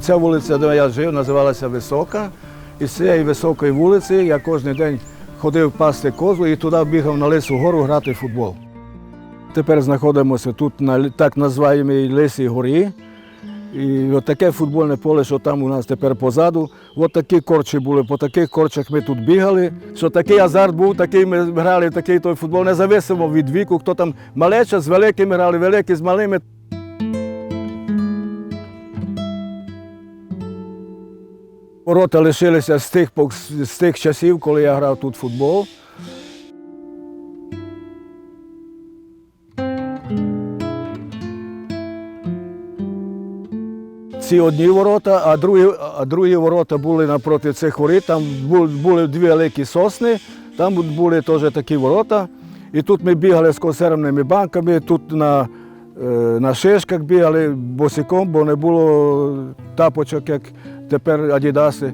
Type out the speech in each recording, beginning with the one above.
Ця вулиця, де я жив, називалася Висока. І з цієї високої вулиці я кожен день ходив пасти козу і туди бігав на Лису гору грати в футбол. Тепер знаходимося тут на так називаємій Лисій горі. І от таке футбольне поле, що там у нас тепер позаду. От такі корчі були, по таких корчах ми тут бігали. Що такий азарт був, такий ми грали, такий той футбол, независимо від віку, хто там малеча з великими грали, великі з малими. Ворота лишилися з тих, з тих часів, коли я грав тут футбол. Ці одні ворота, а другі, а другі ворота були напроти цих воріт. Там були дві великі сосни, там були теж такі ворота. І тут ми бігали з консервними банками, тут на, е, на шишках бігали босиком, бо не було тапочок, як тепер адідаси.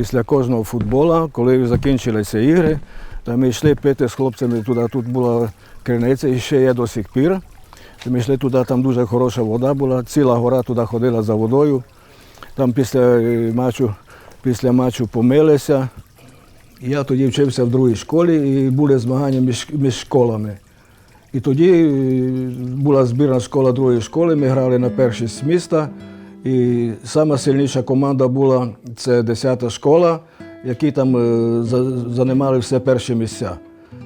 Після кожного футболу, коли закінчилися ігри, то ми йшли пити з хлопцями туди. Тут була криниця і ще є до сих пір. Ми йшли туди, там дуже хороша вода була, ціла гора туди ходила за водою. Там після е, матчу, після матчу помилися. Я тоді вчився в другій школі і були змагання між, між школами. І тоді е, була збірна школа другої школи, ми грали на першість міста. І сама сильніша команда була це 10-та школа, які там е, займали все перші місця.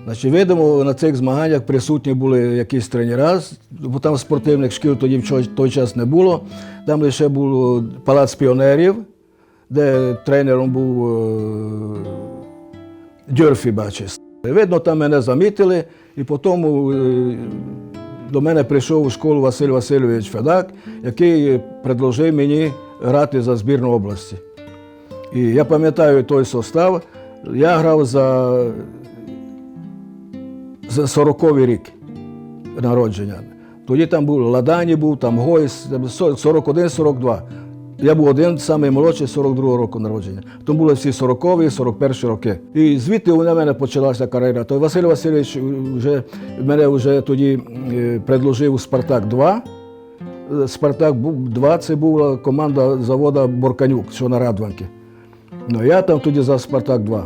Значить, видимо, на цих змаганнях присутні були якісь тренера, бо там спортивних шкіл тоді в той час не було. Там лише був палац піонерів, де тренером був е, Дьорфі Бачис. Видно, там мене замітили, і потім е, до мене прийшов у школу Василь Васильович Федак, який предложив мені грати за збірну області. І я пам'ятаю той состав. Я грав за, за 40-й рік народження. Тоді там був Ладані, був, там Гойс, 41-42. Я був один самий молодший 42-го року народження. Тому були всі 40-ві, 41-і роки. І звідти у мене почалася кар'єра. То Василь Васильович вже, мене вже тоді е, предложив Спартак 2. Е, Спартак 2 це була команда завода Борканюк, що на Радванки. Ну, я там тоді за Спартак 2.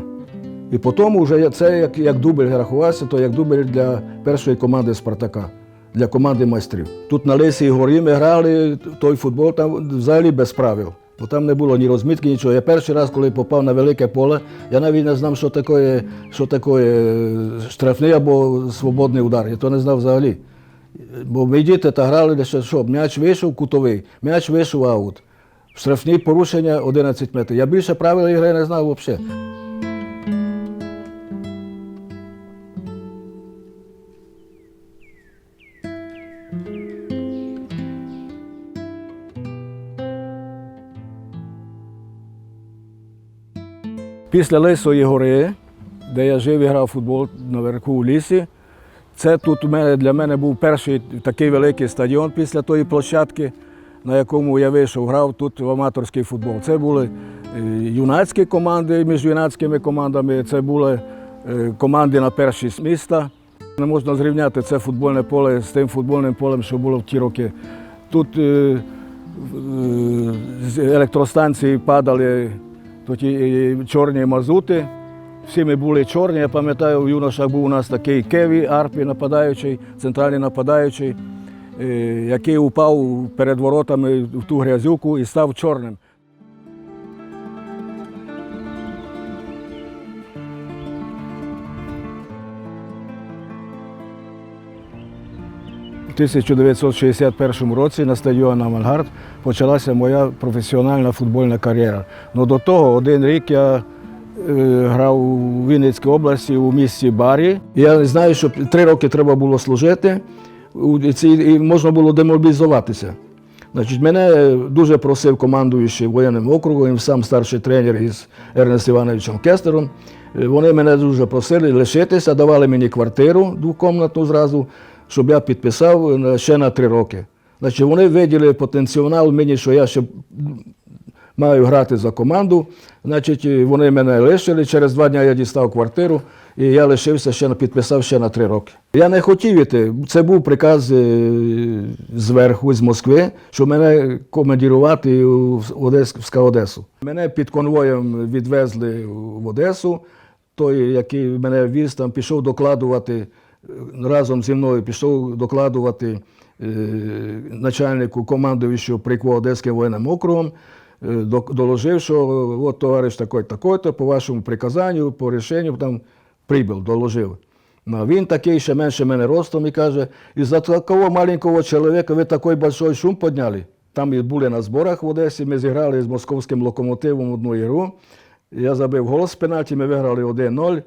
І потім вже це як, як дубль рахувався, то як дубль для першої команди Спартака, для команди майстрів. Тут на Лисій горі ми грали той футбол там взагалі без правил. Бо там не було ні розмітки, нічого. Я перший раз, коли попав на велике поле, я навіть не знав, що таке, що таке е, штрафний або свободний удар. Я то не знав взагалі. Бо ми діти та грали, що, м'яч вийшов кутовий, м'яч вийшов аут. Штрафні порушення 11 метрів. Я більше правил ігри не знав взагалі. Після Лисої гори, де я жив і грав футбол наверху у лісі, це тут для мене був перший такий великий стадіон після тої площадки, на якому я вийшов, грав тут в аматорський футбол. Це були е, юнацькі команди між юнацькими командами, це були е, команди на першість міста. Не можна зрівняти це футбольне поле з тим футбольним полем, що було в ті роки. Тут е, з електростанції падали тоді і чорні мазути. Всі ми були чорні. Я пам'ятаю, в юношах був у нас такий Кеві Арпі нападаючий, центральний нападаючий, е, який упав перед воротами в ту грязюку і став чорним. 1961 році на стадіоні Авангард почалася моя професіональна футбольна кар'єра. Ну, до того один рік я е, грав у Вінницькій області у місті Барі. Я знаю, що три роки треба було служити, і можна було демобілізуватися. Значить, мене дуже просив командуючий воєнним округом, сам старший тренер із Ернестом Івановичем Кестером. Е, Вони мене дуже просили лишитися, давали мені квартиру двокомнатну зразу, щоб я підписав ще на три роки. Значить, вони виділи потенціал мені, що я ще маю грати за команду. Значить, вони мене лишили. Через два дні я дістав квартиру і я лишився ще підписав ще на три роки. Я не хотів іти. Це був приказ е, зверху, з Москви, щоб мене командірувати в Одес, в СКА Одесу. Мене під конвоєм відвезли в Одесу. Той, який мене віз, там пішов докладувати е, разом зі мною, пішов докладувати е, начальнику командуючого прикво Одеським воєнним округом. е, Доложив, що от товариш такой такой-то, по вашому приказанню, по рішенню там прибув, доложив. Ну, він такий ще менше мене ростом і каже, із-за такого маленького чоловіка ви такий большой шум підняли. Там і були на зборах в Одесі, ми зіграли з московським локомотивом одну ігру. Я забив гол з пенальті, ми виграли 1-0.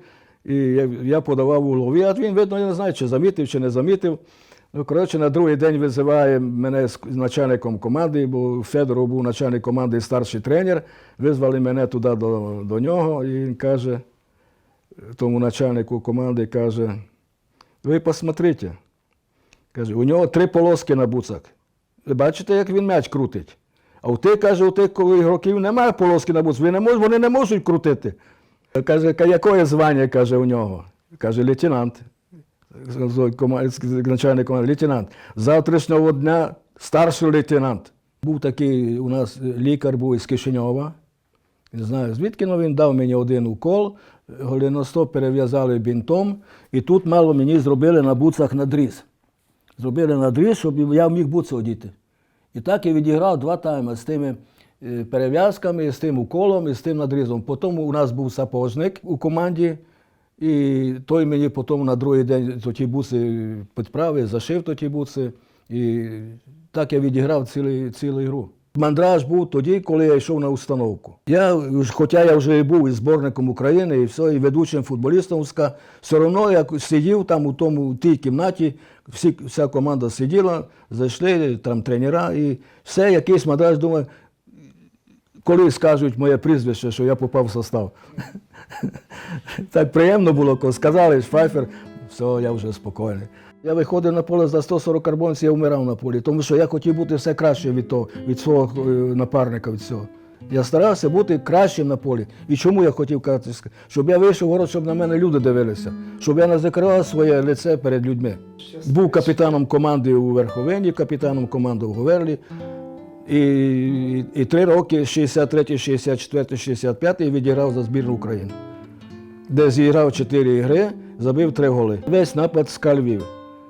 І я, подавав у а він, видно, я не знаю, чи замітив, чи не замітив. Ну, коротше, на другий день визиває мене з начальником команди, бо Федоров був начальник команди і старший тренер. Визвали мене туди до, до нього, і він каже, тому начальнику команди каже, ви посмотрите. Каже, у нього три полоски на буцах. Ви бачите, як він м'яч крутить? А у тих, каже, у тих коли ігроків немає полоски на буцах, вони не можуть крутити. Каже, «Ка- яке звання, каже, у нього? Каже, лейтенант. Начальник команди, лейтенант. Завтрашнього дня старший лейтенант. Був такий у нас лікар був із Кишиньова. Не знаю, звідки ну, він дав мені один укол, голеностоп перев'язали бінтом, і тут мало мені зробили на буцах надріз. Зробили надріз, щоб я міг буци одіти. І так я відіграв два тайми з тими перев'язками, з тим уколом і з тим надрізом. Потім у нас був сапожник у команді, і той мені потім на другий день ті буци підправив, зашив ті буци. І так я відіграв цілу, цілу ігру. Мандраж був тоді, коли я йшов на установку. Я, хоча я вже і був і зборником України, і все, і ведучим футболістом, все одно я сидів там у тому у тій кімнаті, всі, вся команда сиділа, зайшли там тренера, і все, якийсь мандраж, думаю, коли скажуть моє прізвище, що я попав в состав. так приємно було, коли сказали, Швайфер, все, я вже спокійний. Я виходив на поле за 140 карбонців, я вмирав на полі, тому що я хотів бути все краще від, того, від свого е, напарника, від цього. Я старався бути кращим на полі. І чому я хотів казати? Щоб я вийшов в город, щоб на мене люди дивилися, щоб я не закривав своє лице перед людьми. Був капітаном команди у Верховині, капітаном команди у Говерлі. І, і три роки, 63, 64, 65 відіграв за збірну України, де зіграв чотири ігри, забив три голи. Весь напад з Львів.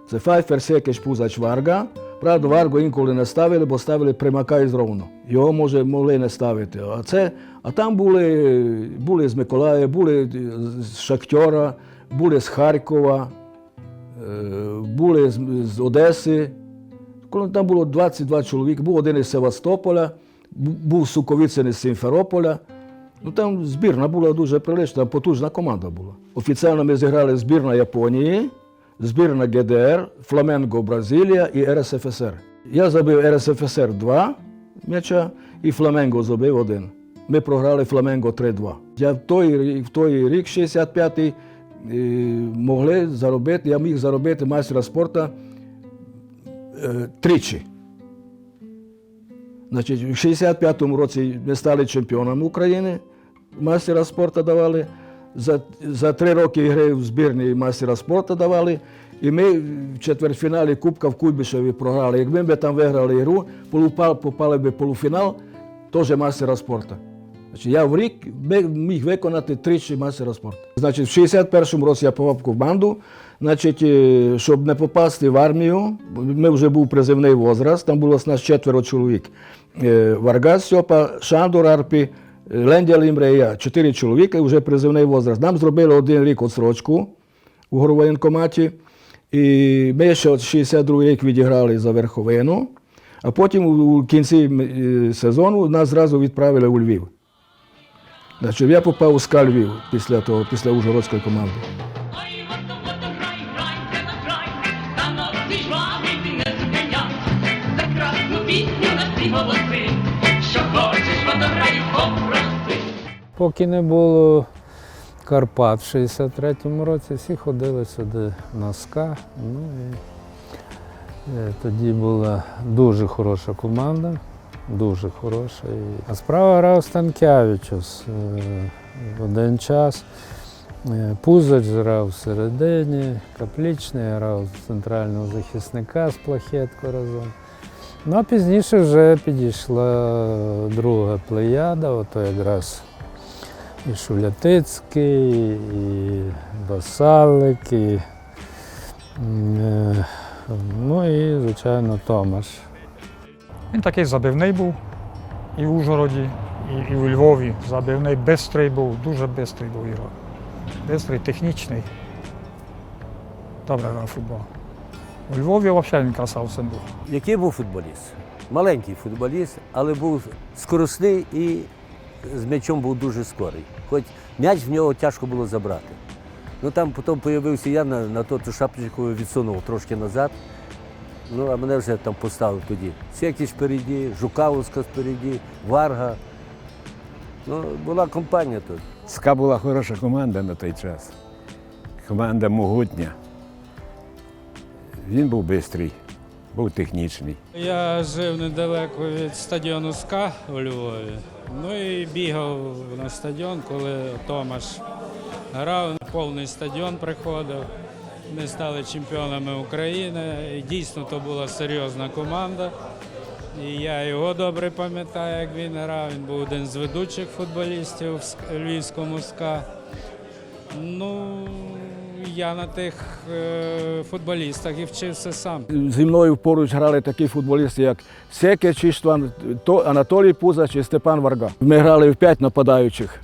Це Файфер, Секеш, Пузач, Варга. Правда, Варгу інколи не ставили, бо ставили примака і зровно. Його може могли не ставити. А, це, а там були, були з Миколаєва, були з Шахтера, були з Харкова, е, були з, з Одеси. Коли там було 22 чоловік, був один із Севастополя, був Суковицин із Сімферополя. Ну там збірна була дуже прилична, потужна команда була. Офіційно ми зіграли збірна Японії, збірна ГДР, Фламенго Бразилія і РСФСР. Я забив РСФСР 2 м'яча і Фламенго забив один. Ми програли Фламенго 3-2. Я в той, в той рік, 65-й, е, могли заробити, я міг заробити майстра спорту тричі. Значить, в 65-му році ми стали чемпіонами України, мастера спорту давали. За, за три роки гри в збірні мастера спорту давали. І ми в четвертьфіналі Кубка в Куйбишеві програли. Якби ми там виграли полупа- попали б в полуфінал, теж мастера спорту. Значить, я в рік міг виконати тричі мастера спорту. Значить, в 61-му році я попав в команду, значить, е, щоб не попасти в армію, ми вже був призивний возраст, там було нас четверо чоловік. Е, Варгас Сьопа, Шандор Арпі, Лендя Імре і я. Чотири чоловіка, вже призивний возраст. Нам зробили один рік відсрочку у горвоєнкоматі. І ми ще от 62 рік відіграли за верховину, а потім у у кінці е, сезону нас зразу відправили у Львів. Значить, я попав у СКА Львів після того, після Ужгородської команди. Поки не було Карпат в 63-му році, всі ходили сюди на СКА. Ну, і, е, тоді була дуже хороша команда, дуже хороша. А справа грав Станкявичус е, в один час. Е, Пузач грав всередині, Каплічний грав центрального захисника з плахетко разом. Ну а пізніше вже підійшла друга плеяда, ото якраз і Шулятицький, і Басалик, і, е, ну і, звичайно, Томаш. Він такий забивний був і в Ужгороді, і, і у Львові. Забивний, бистрий був, дуже бистрий був ігрок. Бистрий, технічний. Добре грав футбол. У Львові взагалі він красавцем був. Який був футболіст? Маленький футболіст, але був скоростний і з м'ячом був дуже скорий. Хоч м'яч в нього тяжко було забрати. Ну там потім з'явився я на, на ту шапочку відсунув трошки назад. Ну, а мене вже там поставив тоді. Секіч впереді, Жукавовська спереді, Варга. Ну, була компанія тут. СКА була хороша команда на той час. Команда могутня. Він був швидкий, був технічний. Я жив недалеко від стадіону СКА у Львові. Ну і бігав на стадіон, коли Томаш грав, повний стадіон приходив. Ми стали чемпіонами України. І дійсно то була серйозна команда. І я його добре пам'ятаю, як він грав. Він був один з ведучих футболістів в «Ск- львівському СКА. Ну, я на тих е, футболістах і вчився сам. Зі мною поруч грали такі футболісти, як Секеч, Іштван, Анатолій Пузач і Степан Варга. Ми грали в п'ять нападаючих.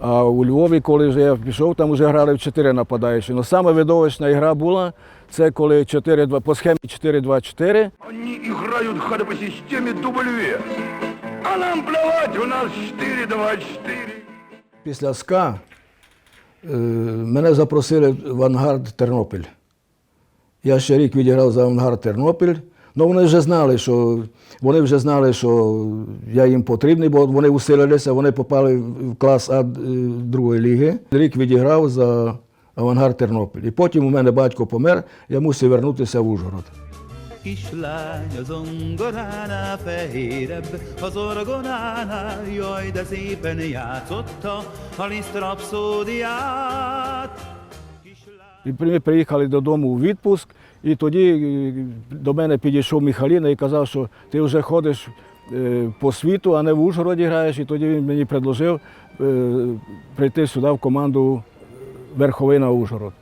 А у Львові, коли вже я пішов, там вже грали в чотири нападаючі. Ну саме видовищна гра була, це коли 4-2, по схемі 4-2-4. Они играют хотя по системе W. А нам плевать, у нас 4-2-4. Після СКА мене запросили в Ангард Тернопіль. Я ще рік відіграв за Ангард Тернопіль. Ну вони вже знали, що вони вже знали, що я їм потрібний, бо вони усилилися, вони попали в клас А е, другої ліги. Рік відіграв за Авангард Тернопіль. І потім у мене батько помер, я мусив вернутися в Ужгород. Kislány a zongorána fehérebb, az orgonána, jaj, de szépen játszotta a Liszt rapszódiát. Ми приїхали додому у відпуск, і тоді е, до мене підійшов Михаліна і казав, що ти вже ходиш е, по світу, а не в Ужгороді граєш. І тоді він мені предложив е, прийти сюди в команду Верховина Ужгород.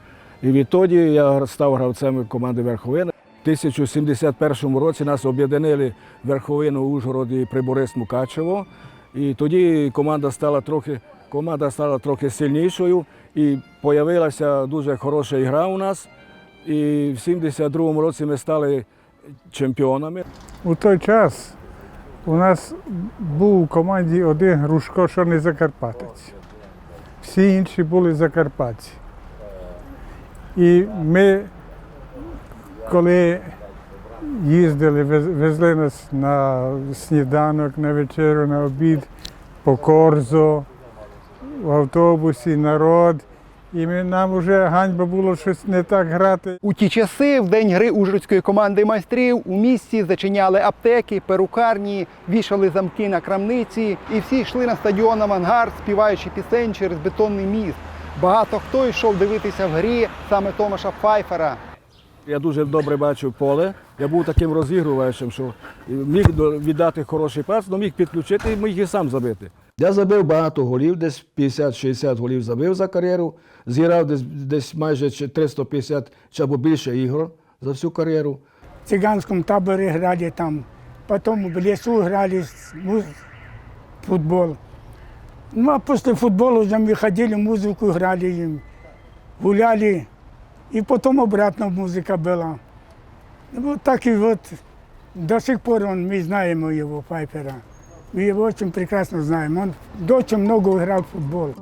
І відтоді я став гравцем команди Верховина. У 1071 році нас об'єднали Верховину Ужгород і Приборець Мукачево. І тоді команда стала трохи, команда стала трохи сильнішою і з'явилася дуже хороша гра у нас. І в 72-му році ми стали чемпіонами. У той час у нас був у команді один Грушко, що не закарпатець. Всі інші були закарпатці. І ми, коли їздили, везли нас на сніданок, на вечерю, на обід, по Корзо, в автобусі, народ. І нам вже ганьба було щось не так грати. У ті часи, в день гри ужгородської команди майстрів, у місті зачиняли аптеки, перукарні, вішали замки на крамниці, і всі йшли на стадіон Авангард, співаючи пісень через бетонний міст. Багато хто йшов дивитися в грі саме Томаша Пфайфера. Я дуже добре бачив поле. Я був таким розігрувачем, що міг до- віддати хороший пас, але міг підключити і міг і сам забити. Я забив багато голів, десь 50-60 голів забив за кар'єру. Зіграв десь, десь майже чи 350 чи або більше ігор за всю кар'єру. в цыганском таборе играли там, потом в лесу играли с- муз- футбол. Ну а после футбола уже мы ходили, музыку играли им, гуляли, и потом обратно музыка была. Ну, Вот так и вот до сих пор он, мы знаем его, Пайпера. Мы его очень прекрасно знаем. Он очень много играл в футбол.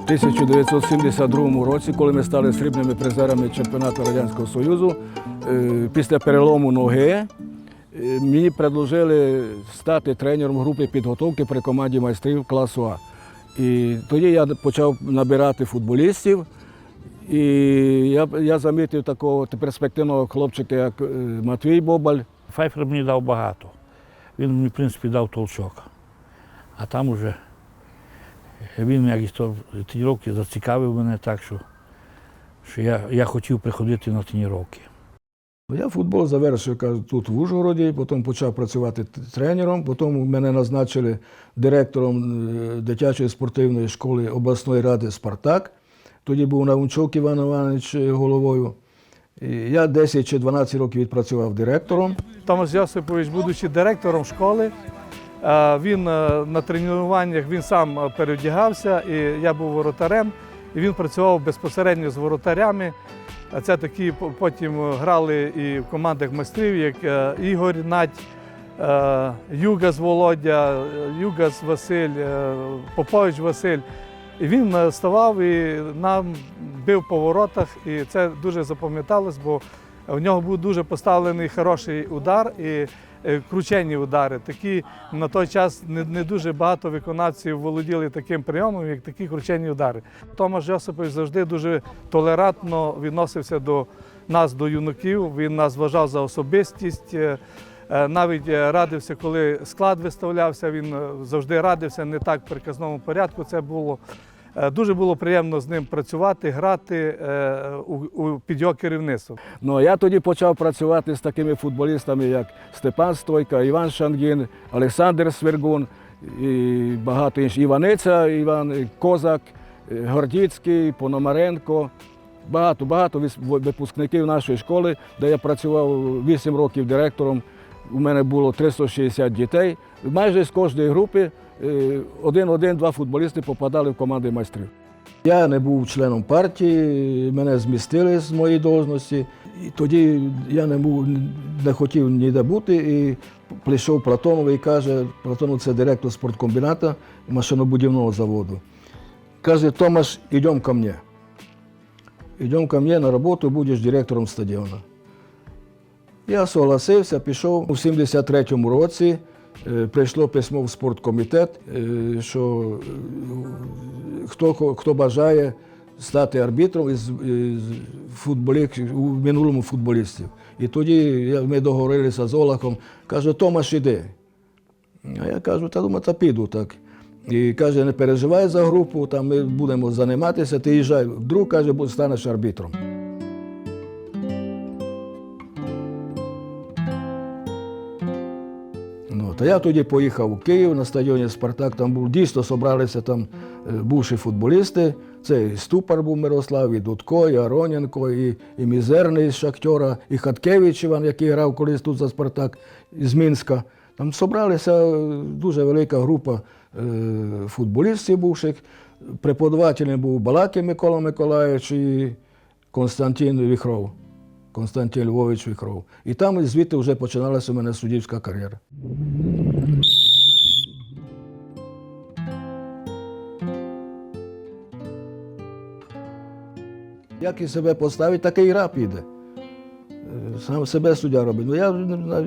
У 1972 році, коли ми стали срібними призерами чемпіонату Радянського Союзу, е, після перелому ноги е, мені предложили стати тренером групи підготовки при команді майстрів класу А. І тоді я почав набирати футболістів. І я, я замітив такого перспективного хлопчика, як е, Матвій Бобаль. Файфер мені дав багато. Він мені, в принципі, дав толчок. А там уже він як то тренування зацікавив мене так, що, що я, я хотів приходити на тренування. Я футбол завершив кажу, тут в Ужгороді, потім почав працювати тренером, потім мене назначили директором е, дитячої спортивної школи обласної ради Спартак. Тоді був Наунчук Іван Іванович е, головою. І я 10 чи 12 років відпрацював директором. Томас Йосипович, будучи директором школи, е, він на тренуваннях він сам переодягався, і я був воротарем, і він працював безпосередньо з воротарями. А Це такі потім грали і в командах майстрів, як е, Ігор Надь, е, Югас Володя, е, Югас Василь, е, Попович Василь. І він е, ставав і нам бив по воротах, і це дуже запам'яталось, бо в нього був дуже поставлений хороший удар і е, кручені удари. Такі на той час не, не дуже багато виконавців володіли таким прийомом, як такі кручені удари. Томаш Йосипович завжди дуже толерантно відносився до нас, до юнаків. Він нас вважав за особистість. е, е, Навіть е, радився, коли склад виставлявся, він е, завжди радився не так в приказному порядку. Це було е, дуже було приємно з ним працювати, грати е, у, під його керівництвом. Ну, я тоді почав працювати з такими футболістами, як Степан Стойка, Іван Шангін, Олександр Свергун і багато інших. Іваниця, Іван е, Козак, е, Гордіцький, Пономаренко. Багато, багато випускників нашої школи, де я працював 8 років директором. У мене було 360 дітей. Майже з кожної групи е, один-один-два футболісти попадали в команди майстрів. Я не був членом партії, мене змістили з моєї должності. І тоді я не, був, не хотів ніде бути. І прийшов Платонов і каже, Платонов це директор спорткомбіната машинобудівного заводу. Каже, Томаш, йдемо ко мне. Йдемо ко мне на роботу, будеш директором стадіону. Я согласився, пішов у 73-му році. Е, Прийшло письмо в спорткомітет, е, що е, хто, хто бажає стати арбітром із, футболістів, у минулому футболістів. І тоді ми договорилися з Олахом, каже, Томаш, іди. А я кажу, та думаю, та піду так. І каже, не переживай за групу, там ми будемо займатися, ти їжджай. Друг каже, станеш арбітром. Та я тоді поїхав у Київ на стадіоні Спартак. Там був дійсно зібралися там е, бувші футболісти. Це і Ступар був Мирослав, і Дудко, і Ароненко, і, і Мізерний з Шахтера, і Хаткевич Іван, який грав колись тут за Спартак з Мінська. Там зібралася е, дуже велика група е, футболістів бувших. Преподавателем був Балаки Микола Миколаївич і Константин Віхров. Константин Львович Віхров. І там звідти вже починалася у мене суддівська кар'єра. Як і себе поставить, так і гра піде. Е, Сам себе суддя робить. Ну, я,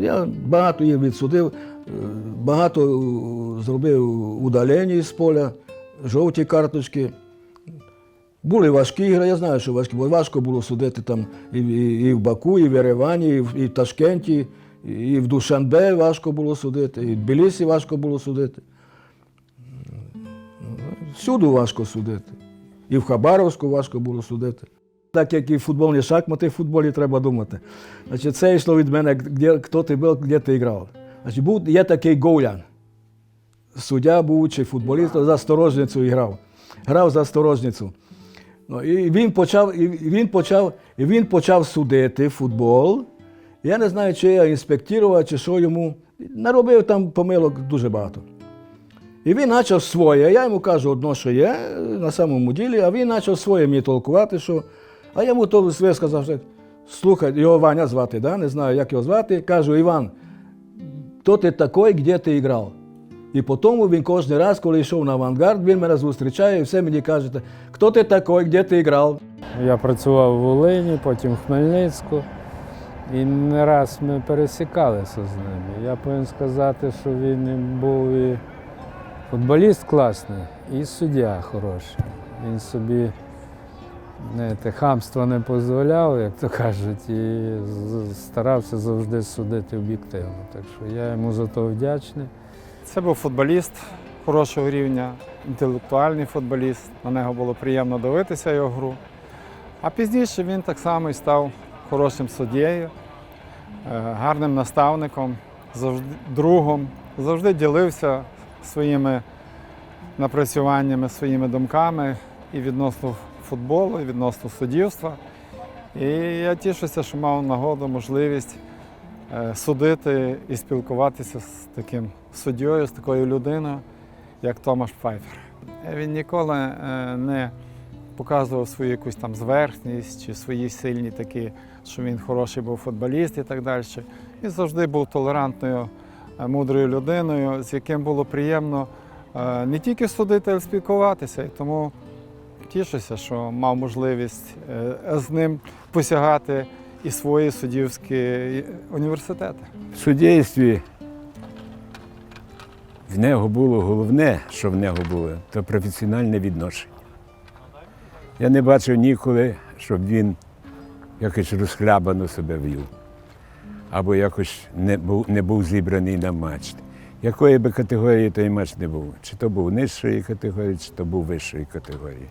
я багато їх відсудив, е, багато е, зробив удалень з поля, жовті карточки. Були важкі ігри, я знаю, що важкі, бо важко було судити там і, і, і в Баку, і в Еревані, і в, і в Ташкенті, і в Душанбе важко було судити, і в Тбілісі важко було судити. Всюди важко судити. І в Хабаровську важко було судити. Так як і футбольні шахмати, в футболі треба думати. Значить, це йшло від мене, де, хто ти був, де ти грав. Значить, був, є такий Гоулян. Суддя був чи футболіст, за сторожницю і грав. Грав за сторожницю. Ну, і він почав, і він почав, і він почав судити футбол. Я не знаю, чи я інспектував, чи що йому. Наробив там помилок дуже багато. І він почав своє. Я йому кажу одно, що є на самому ділі, а він почав своє мені толкувати, що. А йому то сказав, що слухай, його Ваня звати, да? не знаю, як його звати. Кажу, Іван, хто ти такий, де ти грав? І потім він кожен раз, коли йшов на авангард, він мене зустрічає і все мені каже, хто ти такий, де ти грав? Я працював в Волині, потім в Хмельницьку. І не раз ми пересікалися з ним. Я повинен сказати, що він був і футболіст класний, і суддя хороший. Він собі знаєте, хамства не дозволяв, як то кажуть, і старався завжди судити об'єктивно. Так що я йому за то вдячний. Це був футболіст хорошого рівня, інтелектуальний футболіст. На нього було приємно дивитися його гру. А пізніше він так само і став хорошим суддєю, е, гарним наставником, завжди другом, завжди ділився своїми напрацюваннями, своїми думками і відносно футболу, і відносно суддівства. І я тішуся, що мав нагоду, можливість судити і спілкуватися з таким суддєю, з такою людиною, як Томаш Пфайфер. Він ніколи е, не показував свою якусь там зверхність чи свої сильні такі, що він хороший був футболіст і так далі. Він завжди був толерантною, е, мудрою людиною, з яким було приємно е, не тільки судити, а й спілкуватися. І тому тішуся, що мав можливість е, з ним посягати і свої суддівські університети. В суддівстві в нього було головне, що в нього було, то професіональне відношення. Я не бачив ніколи, щоб він якось розхлябано себе вів, або якось не був, не був зібраний на матч. Якої би категорії той матч не був, чи то був нижчої категорії, чи то був вищої категорії.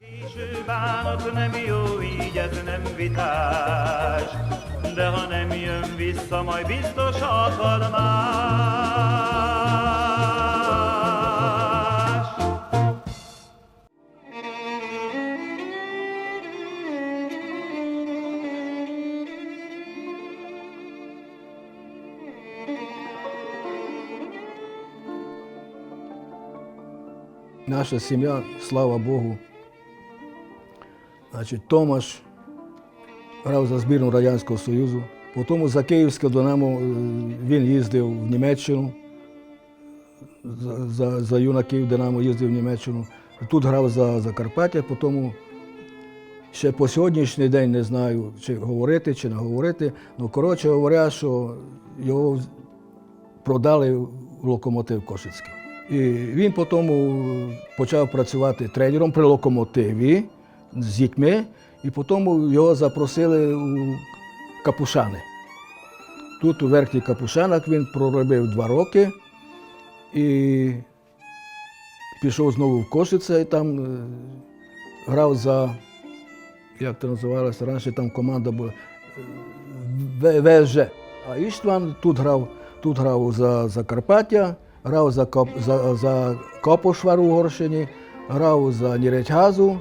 de ha nem jön vissza, majd biztos akad. Наша сім'я, слава Богу. Значить, Томаш грав за збірну Радянського Союзу. Потім за Київське Динамо е, він їздив в Німеччину. За, за, за юнаків Динамо їздив в Німеччину. Тут грав за Закарпаття, потім ще по сьогоднішній день не знаю, чи говорити, чи не говорити. Ну, коротше говоря, що його продали в локомотив Кошицький. І він потім почав працювати тренером при локомотиві з дітьми, і потім його запросили у Капушани. Тут у верхніх Капушанах він проробив два роки і пішов знову в Кошице, і там е, грав за, як це називалося, раніше там команда була ВЖ. А Іштван тут грав, тут грав за Закарпаття, грав за, Коп- за, за Копошвар у Горщині, грав за Ніречгазу,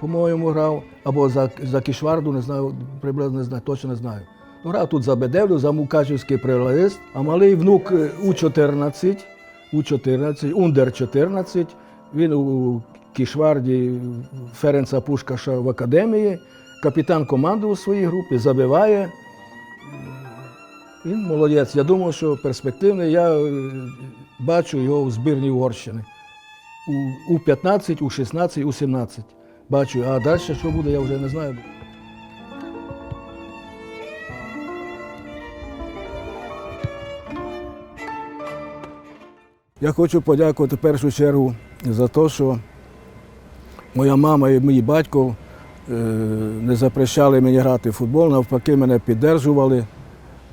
по-моєму, грав, або за, за Кішварду, не знаю, приблизно не знаю, точно не знаю. Грав тут за Бедевлю, за Мукачівський прилист, а малий внук е, У-14, У-14, Ундер 14, він у Кішварді Ференца Пушкаша в академії, капітан команди у своїй групі, забиває. Він молодець. Я думаю, що перспективний. Я бачу його в збірній Угорщини. У, у 15, у 16, у 17. Бачу, а далі що буде, я вже не знаю. Я хочу подякувати в першу чергу за те, що моя мама і мій батько е, не запрещали мені грати в футбол, навпаки, мене підтримували.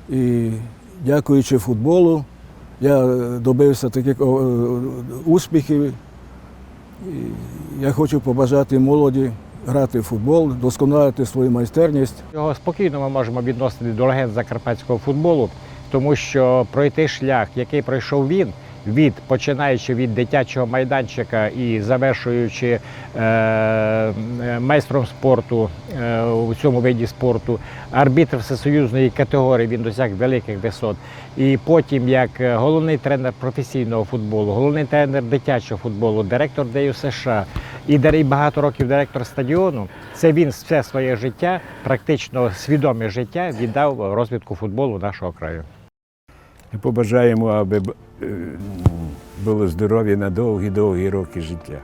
І дякуючи футболу, я е, добився таких е, успіхів. Я хочу побажати молоді грати в футбол, досконалити свою майстерність. Його спокійно ми можемо відносити до легенд закарпатського футболу, тому що пройти шлях, який пройшов він, від починаючи від дитячого майданчика і завершуючи е, майстром спорту е, у цьому виді спорту, арбітр всесоюзної категорії, він досяг великих висот. І потім, як е, головний тренер професійного футболу, головний тренер дитячого футболу, директор ДЮ США і багато років директор стадіону, це він все своє життя, практично свідоме життя, віддав розвитку футболу нашого краю. Побажаємо, аби було здоров'я на довгі-довгі роки життя.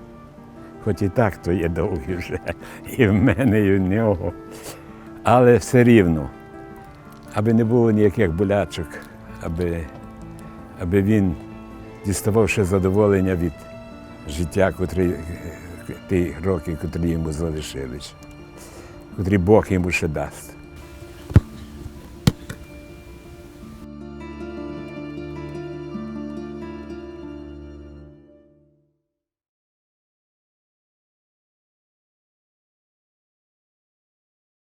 Хоч і так то є довгі вже, і в мене, і в нього. Але все рівно, аби не було ніяких болячок, аби, аби він діставав ще задоволення від життя, котрі, тих років, котрі йому залишились, котрі Бог йому ще дасть.